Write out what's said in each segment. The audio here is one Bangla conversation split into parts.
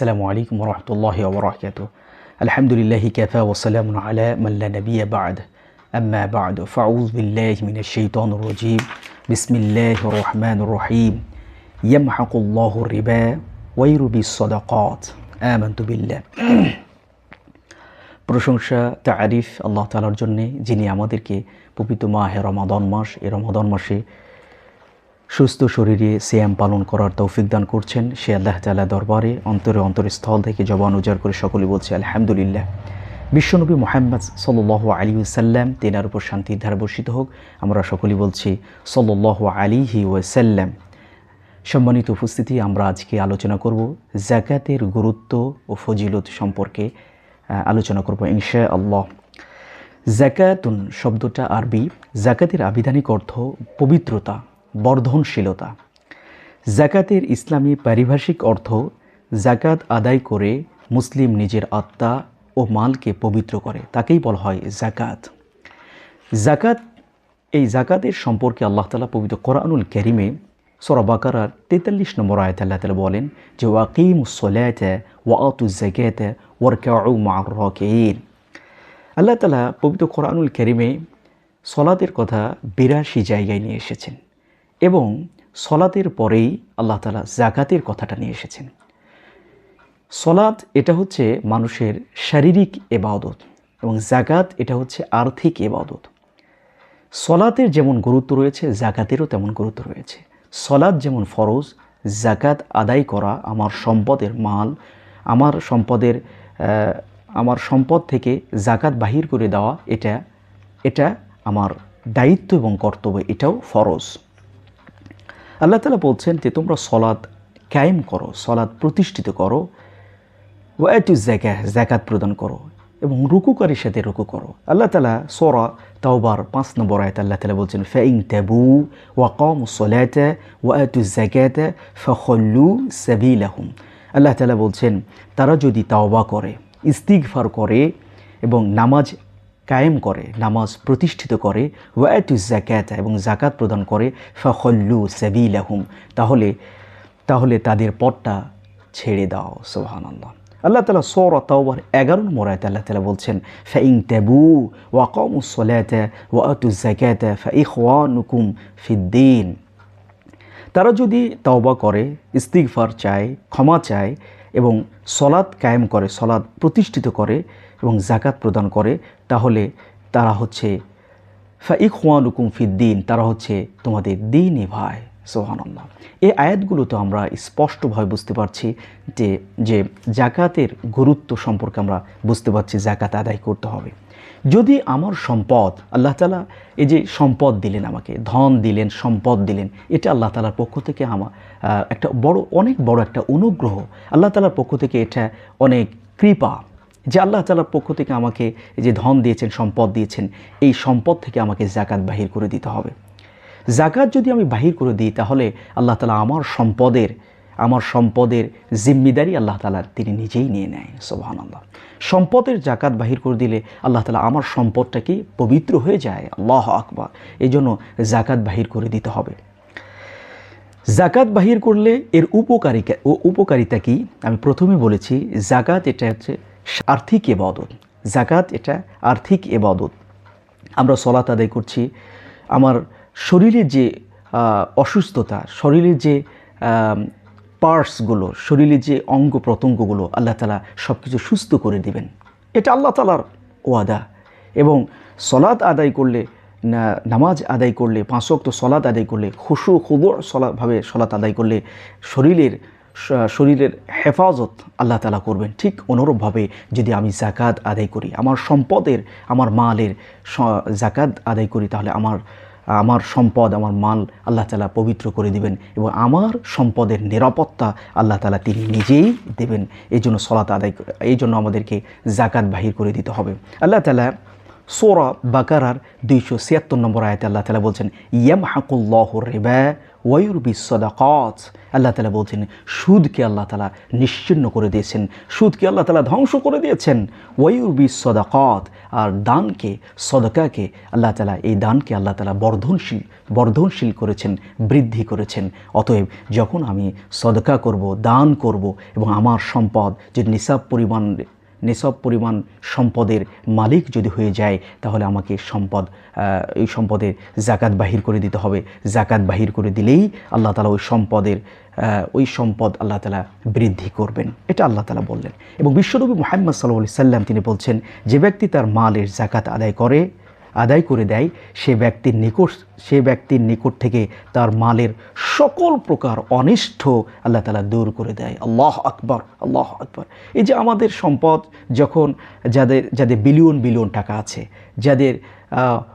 السلام عليكم ورحمة الله وبركاته الحمد لله كفى وسلام على من لا نبي بعد أما بعد فأعوذ بالله من الشيطان الرجيم بسم الله الرحمن الرحيم يمحق الله الربا ويربي الصدقات آمنت بالله প্রশংসা তারিফ আল্লাহ তালার জন্যে যিনি আমাদেরকে পবিত্র মাহে রমাদন মাস এই রমাদন মাসে সুস্থ শরীরে সিয়াম পালন করার তৌফিক দান করছেন। সে আল্লাহ তালা দরবারে অন্তরে অন্তরের স্থল থেকে জবান উজাড় করে সকলে বলছে, আলহামদুলিল্লাহ। বিশ্বনবী মোহাম্মদ সাল্লাহ আলী সাল্লাম তেনার উপর শান্তির ধারা বর্ষিত হোক। আমরা সকলেই বলছি সাল্লাহ আলিহি ওয়াসাল্লাম। সম্মানিত উপস্থিতি, আমরা আজকে আলোচনা করব জাকাতের গুরুত্ব ও ফজিলত সম্পর্কে আলোচনা করব ইনশা আল্লাহ জাকাতুন শব্দটা আরবি, জাকাতের আবিধানিক অর্থ পবিত্রতা। বর্ধনশীলতা। জাকাতের ইসলামী পারিভাষিক অর্থ জাকাত আদায় করে মুসলিম নিজের আত্মা ও মালকে পবিত্র করে, তাকেই বলা হয় জাকাত। জাকাত, এই জাকাতের সম্পর্কে আল্লাহ তালা পবিত্র কোরআনুল করিমে সরবাকার তেতাল্লিশ নম্বর আয়ত আল্লাহ তালা বলেন যে ওয়াকিম সোলায়ত ওয়াতু জাকাত ওয়ারকাউ মার রকেইন আল্লাহ তালা পবিত্র কোরআনুল করিমে সলাতের কথা বিরাশি জায়গায় নিয়ে এসেছেন। এবং সলাতের পরেই আল্লাহ তালা জাকাতের কথাটা নিয়ে এসেছেন। সলাৎ এটা হচ্ছে মানুষের শারীরিক এবাদত এবং জাকাত এটা হচ্ছে আর্থিক এবাদত। সলাতের যেমন গুরুত্ব রয়েছে জাকাতেরও তেমন গুরুত্ব রয়েছে। সলাৎ যেমন ফরজ জাকাত আদায় করা আমার সম্পদের মাল, আমার সম্পদের আমার সম্পদ থেকে জাকাত বাহির করে দেওয়া এটা এটা আমার দায়িত্ব এবং কর্তব্য, এটাও ফরজ। আল্লাহ তালা বলছেন যে, তোমরা সলাদ কায়েম করো সলাদ প্রতিষ্ঠিত করো। ওয়াটু জাকা জ্যাকাত প্রদান করো এবং রুকুকারীর সাথে রুকু করো। আল্লাহ তালা সোরা তাওবার পাঁচ নম্বর আয়ত আল্লাহ তালা বলছেন ফেইং তাবু ওয়াকম সোলাতা ওয়াটু জাকাতা ফখল্লু সাবিলাহুম। আল্লাহ তালা বলছেন, তারা যদি তাওবা করে, ইস্তিগফার করে এবং নামাজ কায়েম করে, নামাজ প্রতিষ্ঠিত করে ওয়াটু জাকাত এবং জাকাত প্রদান করে, ফখল্লু সাবিলাহুম, তাহলে তাহলে তাদের পথটা ছেড়ে দাও সোহান আল্লাহ তালা সৌর তাওবার এগারো নম্বর আয়তে আল্লাহ তালা বলছেন ফাইং তাবু ওয়াকম সলাতা ওয়াতু জাকাত ফাইখানুকুম ফিদ্দিন তারা যদি তওবা করে, ইস্তিগফার চায়, ক্ষমা চায় এবং সলাদ কায়েম করে সলাদ প্রতিষ্ঠিত করে এবং জাকাত প্রদান করে, তাহলে তারা হচ্ছে ফাইখানুকুম ফিদ্দিন তারা হচ্ছে তোমাদের দিনই ভাই সোহানাল্লাহ এই আয়াতগুলোতে আমরা স্পষ্টভাবে বুঝতে পারছি যে যে জাকাতের গুরুত্ব সম্পর্কে আমরা বুঝতে পারছি জাকাত আদায় করতে হবে। যদি আমার সম্পদ, আল্লাহ তালা এই যে সম্পদ দিলেন আমাকে, ধন দিলেন, সম্পদ দিলেন, এটা আল্লাহ তালার পক্ষ থেকে আমার একটা বড়, অনেক বড় একটা অনুগ্রহ, আল্লাহ তালার পক্ষ থেকে এটা অনেক কৃপা। যে আল্লাহ তালার পক্ষ থেকে আমাকে যে ধন দিয়েছেন, সম্পদ দিয়েছেন, এই সম্পদ থেকে আমাকে জাকাত বাহির করে দিতে হবে। জাকাত যদি আমি বাহির করে দিই, তাহলে আল্লাহ তালা আমার সম্পদের আমার সম্পদের জিম্মিদারি আল্লাহ তালা তিনি নিজেই নিয়ে নেয় সোহান আল্লাহ সম্পদের জাকাত বাহির করে দিলে আল্লাহ তালা আমার সম্পদটা কি পবিত্র হয়ে যায়? আল্লাহ আকবার। এই জন্য জাকাত বাহির করে দিতে হবে। জাকাত বাহির করলে এর উপকারিতা ও উপকারিতা কি? আমি প্রথমে বলেছি জাকাত এটা হচ্ছে আর্থিক এবাদত জাকাত এটা আর্থিক এবাদত আমরা সলাত আদায় করছি। আমার শরীরের যে অসুস্থতা, শরীরের যে পার্টসগুলো, শরীরের যে অঙ্গ প্রত্যঙ্গগুলো আল্লাহ তালা সব কিছু সুস্থ করে দিবেন। এটা আল্লাহ তালার ওয়াদা। এবং সলাৎ আদায় করলে নামাজ আদায় করলে, পাঁচ ওয়াক্ত সলাৎ আদায় করলে, খুশু খুবর সলাভাবে সলাৎ আদায় করলে শরীরের শরীরের হেফাজত আল্লাহ তালা করবেন। ঠিক অনুরূপভাবে যদি আমি জাকাত আদায় করি, আমার সম্পদের, আমার মালের জাকাত আদায় করি, তাহলে আমার আমার সম্পদ, আমার মাল আল্লাহ তালা পবিত্র করে দিবেন এবং আমার সম্পদের নিরাপত্তা আল্লাহ তালা তিনি নিজেই দেবেন। এই জন্য সলাত আদায় এই জন্য আমাদেরকে জাকাত বাহির করে দিতে হবে। আল্লাহ তালা সোরা বাকারার দুইশো ছিয়াত্তর নম্বর আয়তে আল্লাহ তালা বলছেন ইয়াম হাকুল্লাহ রেবা ওয়ুরবি সদাকত। আল্লাহ তালা বলছেন, সুদকে আল্লাহ তালা নিশ্চিন্ন করে দিয়েছেন, সুদকে আল্লাহ তালা ধ্বংস করে দিয়েছেন। ওয়ুরবি সদাকত। আর দানকে, সদকাকে আল্লাহ তালা এই দানকে আল্লাহ তালা বর্ধনশীল বর্ধনশীল করেছেন, বৃদ্ধি করেছেন। অতএব যখন আমি সদকা করব, দান করব এবং আমার সম্পদ যে নিসাব পরিমাণ নিসব পরিমাণ সম্পদের মালিক যদি হয়ে যায়, তাহলে আমাকে সম্পদ ওই এই সম্পদের জাকাত বাহির করে দিতে হবে। জাকাত বাহির করে দিলেই আল্লাহ তালা ওই সম্পদের ওই সম্পদ আল্লাহ তালা বৃদ্ধি করবেন। এটা আল্লাহ তালা বললেন। এবং বিশ্বনবী মোহাম্মদ সাল্লাহ সাল্লাম তিনি বলছেন, যে ব্যক্তি তার মালের জাকাত আদায় করে আদায় করে দেয় সে ব্যক্তির নিকট, সে ব্যক্তির নিকট থেকে তার মালের সকল প্রকার অনিষ্ঠ আল্লাহ তালা দূর করে দেয়। আল্লাহ আকবর আল্লাহ আকবর। এই যে আমাদের সম্পদ যখন যাদের যাদের বিলিয়ন বিলিয়ন টাকা আছে, যাদের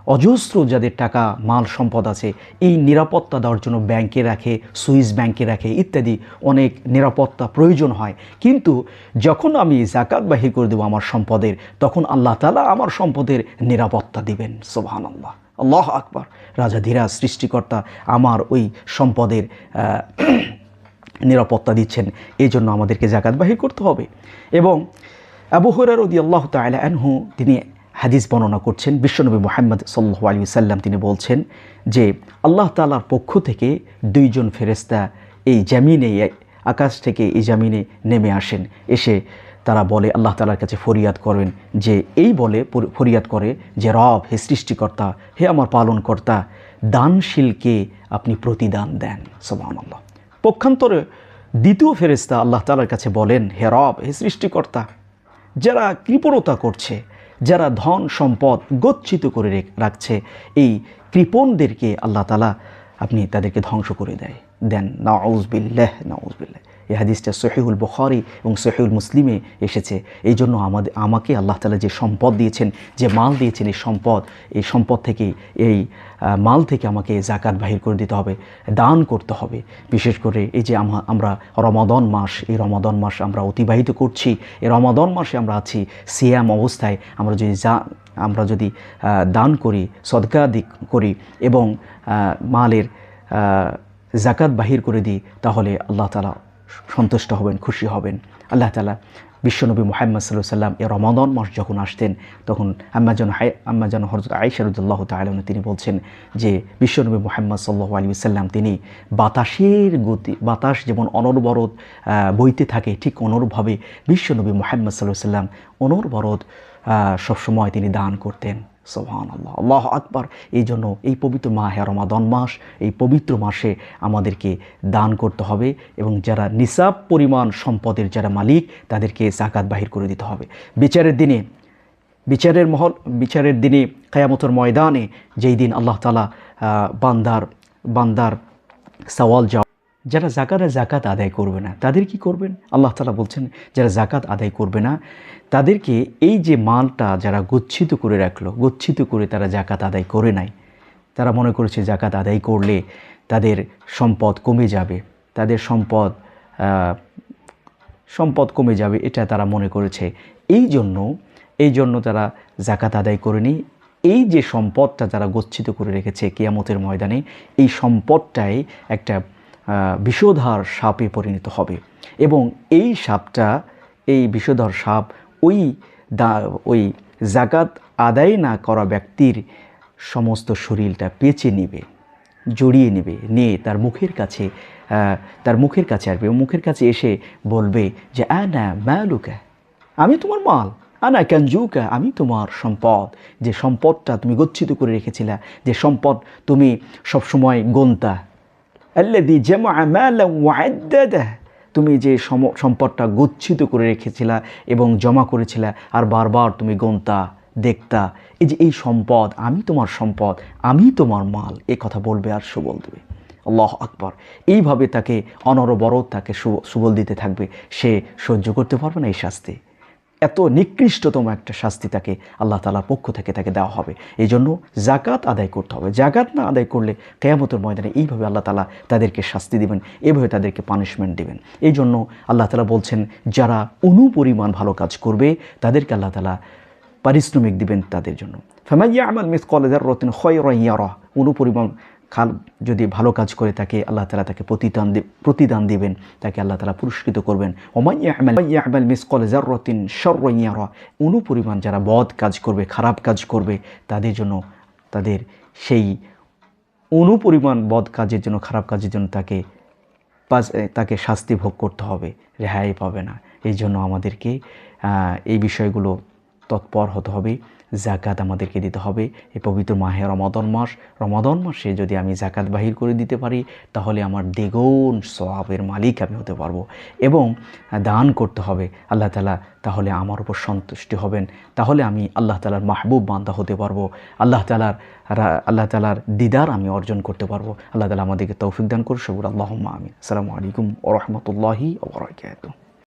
অজস্র যাদের টাকা, মাল, সম্পদ আছে, এই নিরাপত্তা দেওয়ার জন্য ব্যাংকে রাখে, সুইস ব্যাংকে রাখে, ইত্যাদি অনেক নিরাপত্তা প্রয়োজন হয়। কিন্তু যখন আমি জাকাত বাহির করে দেবো আমার সম্পদের, তখন আল্লাহ তালা আমার সম্পদের নিরাপত্তা দিবেন। সোহান আল্লাহ আল্লাহ আকবর। রাজা ধীরাজ সৃষ্টিকর্তা আমার ওই সম্পদের নিরাপত্তা দিচ্ছেন। এই জন্য আমাদেরকে জাকাত বাহির করতে হবে। এবং আবু হরার রদি আল্লাহ তালা আনহু, তিনি হাদিস বর্ণনা করছেন বিশ্বনবী মোহাম্মদ সাল্লাহ আলী সাল্লাম তিনি বলছেন যে, আল্লাহ তালার পক্ষ থেকে দুইজন ফেরেস্তা এই জামিনে, আকাশ থেকে এই জামিনে নেমে আসেন। এসে তারা বলে, আল্লাহ তালার কাছে ফরিয়াদ করেন যে, এই বলে ফরিয়াদ করে যে, রব হে সৃষ্টিকর্তা, হে আমার পালনকর্তা, দানশীলকে আপনি প্রতিদান দেন। সোহান আল্লাহ পক্ষান্তরে দ্বিতীয় ফেরেস্তা আল্লাহ তালার কাছে বলেন, হে রব হে সৃষ্টিকর্তা, যারা কৃপণতা করছে যারা ধন সম্পদ গচ্ছিত করে রেখ- রাখছে, এই কৃপণদেরকে আল্লাহ তালা আপনি তাদেরকে ধ্বংস করে দেয়। দেন, নাউজবিল্লাহ নাউজবিল্লাহ। এই হাদিসটা সহিউল বখারি এবং সহিউল মুসলিমে এসেছে। এই জন্য আমাদের, আমাকে আল্লাহ তালা যে সম্পদ দিয়েছেন, যে মাল দিয়েছেন এই সম্পদ এই সম্পদ থেকে এই মাল থেকে আমাকে জাকাত বাহির করে দিতে হবে, দান করতে হবে। বিশেষ করে এই যে আমরা রমাদন মাস, এই রমাদন মাস আমরা অতিবাহিত করছি, এই রমাদন মাসে আমরা আছি, সিয়াম অবস্থায় আমরা যদি যা, আমরা যদি দান করি, সদকা দিক করি এবং মালের জাকাত বাহির করে দিই, তাহলে আল্লাহ তালা সন্তুষ্ট হবেন, খুশি হবেন। আল্লাহ তালা বিশ্বনবী মোহাম্মদ সাল্লাহ সাল্লাম এ রমাদন মাস যখন আসতেন, তখন আম্মাজন হাই আম্মাজন হরজত আইসারুদ্দাল্লাহ তালন তিনি বলছেন যে, বিশ্বনবী মোহাম্মদ সাল্লাহ আলী সাল্লাম তিনি বাতাসের গতি, বাতাস যেমন অনর্বরত বইতে থাকে ঠিক অনুরূপভাবে বিশ্বনবী মোহাম্মদ সাল্লাহ সাল্লাম অনর্বরত সবসময় তিনি দান করতেন। সোহান আল্লাহ আল্লাহ আকবর। এই জন্য এই পবিত্র মাহে রমাদন মাস, এই পবিত্র মাসে আমাদেরকে দান করতে হবে এবং যারা নিসাব পরিমাণ সম্পদের যারা মালিক, তাদেরকে জাকাত বাহির করে দিতে হবে। বিচারের দিনে, বিচারের মহল, বিচারের দিনে, কায়ামতর ময়দানে যেই দিন আল্লাহ তালা বান্দার বান্দার সওয়াল যারা জাকাতে জাকাত আদায় করবে না, তাদের কি করবেন? আল্লাহ তালা বলছেন, যারা জাকাত আদায় করবে না, তাদেরকে এই যে মালটা যারা গচ্ছিত করে রাখল, গচ্ছিত করে তারা জাকাত আদায় করে নাই। তারা মনে করেছে জাকাত আদায় করলে তাদের সম্পদ কমে যাবে, তাদের সম্পদ সম্পদ কমে যাবে, এটা তারা মনে করেছে। এই জন্য এই জন্য তারা জাকাত আদায় করেনি। এই যে সম্পদটা তারা গচ্ছিত করে রেখেছে কেয়ামতের ময়দানে, এই সম্পদটাই একটা বিষধর সাপে পরিণত হবে। এবং এই সাপটা, এই বিষধর সাপ ওই দা, ওই জাকাত আদায় না করা ব্যক্তির সমস্ত শরীরটা পেঁচে নেবে, জড়িয়ে নেবে, নিয়ে তার মুখের কাছে তার মুখের কাছে আসবে। মুখের কাছে এসে বলবে যে, আনা ম্যালুকা আমি তোমার মাল। আনা কাঞ্জুকা আমি তোমার সম্পদ। যে সম্পদটা তুমি গচ্ছিত করে রেখেছিলা, যে সম্পদ তুমি সবসময় গন্তা আল্লাদি জামা মালা ওয়াদ্দাদা তুমি যে সম- সম্পদটা গচ্ছিত করে রেখেছিলা এবং জমা করেছিলা, আর বারবার তুমি গন্তা, দেখতা, এই যে এই সম্পদ, আমি তোমার সম্পদ, আমি তোমার মাল, এ কথা বলবে আর সুবল দেবে। আল্লাহ আকবর। এইভাবে তাকে অনরবরত তাকে সুবল দিতে থাকবে। সে সহ্য করতে পারবে না এই শাস্তি। এত নিকৃষ্টতম একটা শাস্তি তাকে আল্লাহ তালার পক্ষ থেকে তাকে দেওয়া হবে। এই জন্য জাকাত আদায় করতে হবে। জাকাত না আদায় করলে কেয়ামতের ময়দানে এইভাবে আল্লাহ তালা তাদেরকে শাস্তি দিবেন এইভাবে তাদেরকে পানিশমেন্ট দিবেন। এই জন্য আল্লাহ তালা বলছেন, যারা অনুপরিমাণ ভালো কাজ করবে, তাদেরকে আল্লাহ তালা পারিশ্রমিক দিবেন তাদের জন্য। ফেমাইয়া আমাল মিস কলেজার রতিন হয় ইয়ারা অনুপরিমাণ খাল যদি ভালো কাজ করে তাকে আল্লাহ তালা তাকে প্রতিদান প্রতিদান দিবেন, তাকে আল্লাহ তালা পুরস্কৃত করবেন। ওমাইয়াহমাল মিসকল জাররতিন সর্রইয়ারা অনুপরিমাণ যারা বদ কাজ করবে, খারাপ কাজ করবে, তাদের জন্য তাদের সেই অনুপরিমাণ বদ কাজের জন্য, খারাপ কাজের জন্য তাকে তাকে শাস্তি ভোগ করতে হবে, রেহাই পাবে না। এই জন্য আমাদেরকে এই বিষয়গুলো তৎপর হতে হবে। জাকাত আমাদেরকে দিতে হবে। এই পবিত্র মাহে রমাদন মাস, রমাদন মাসে যদি আমি জাকাত বাহির করে দিতে পারি, তাহলে আমার দ্বিগুণ সওয়াবের মালিক আমি হতে পারব এবং দান করতে হবে। আল্লাহ তালা তাহলে আমার উপর সন্তুষ্টি হবেন। তাহলে আমি আল্লাহ তালার মাহবুব বান্দা হতে পারব। আল্লাহ তালার আল্লাহ তালার দিদার আমি অর্জন করতে পারব। আল্লাহ তালা আমাদেরকে তৌফিক দান করুন সবুর আল্লাহ আমি আসসালামু আলাইকুম ও রহমতুল্লাহি ওবরাকাতুহ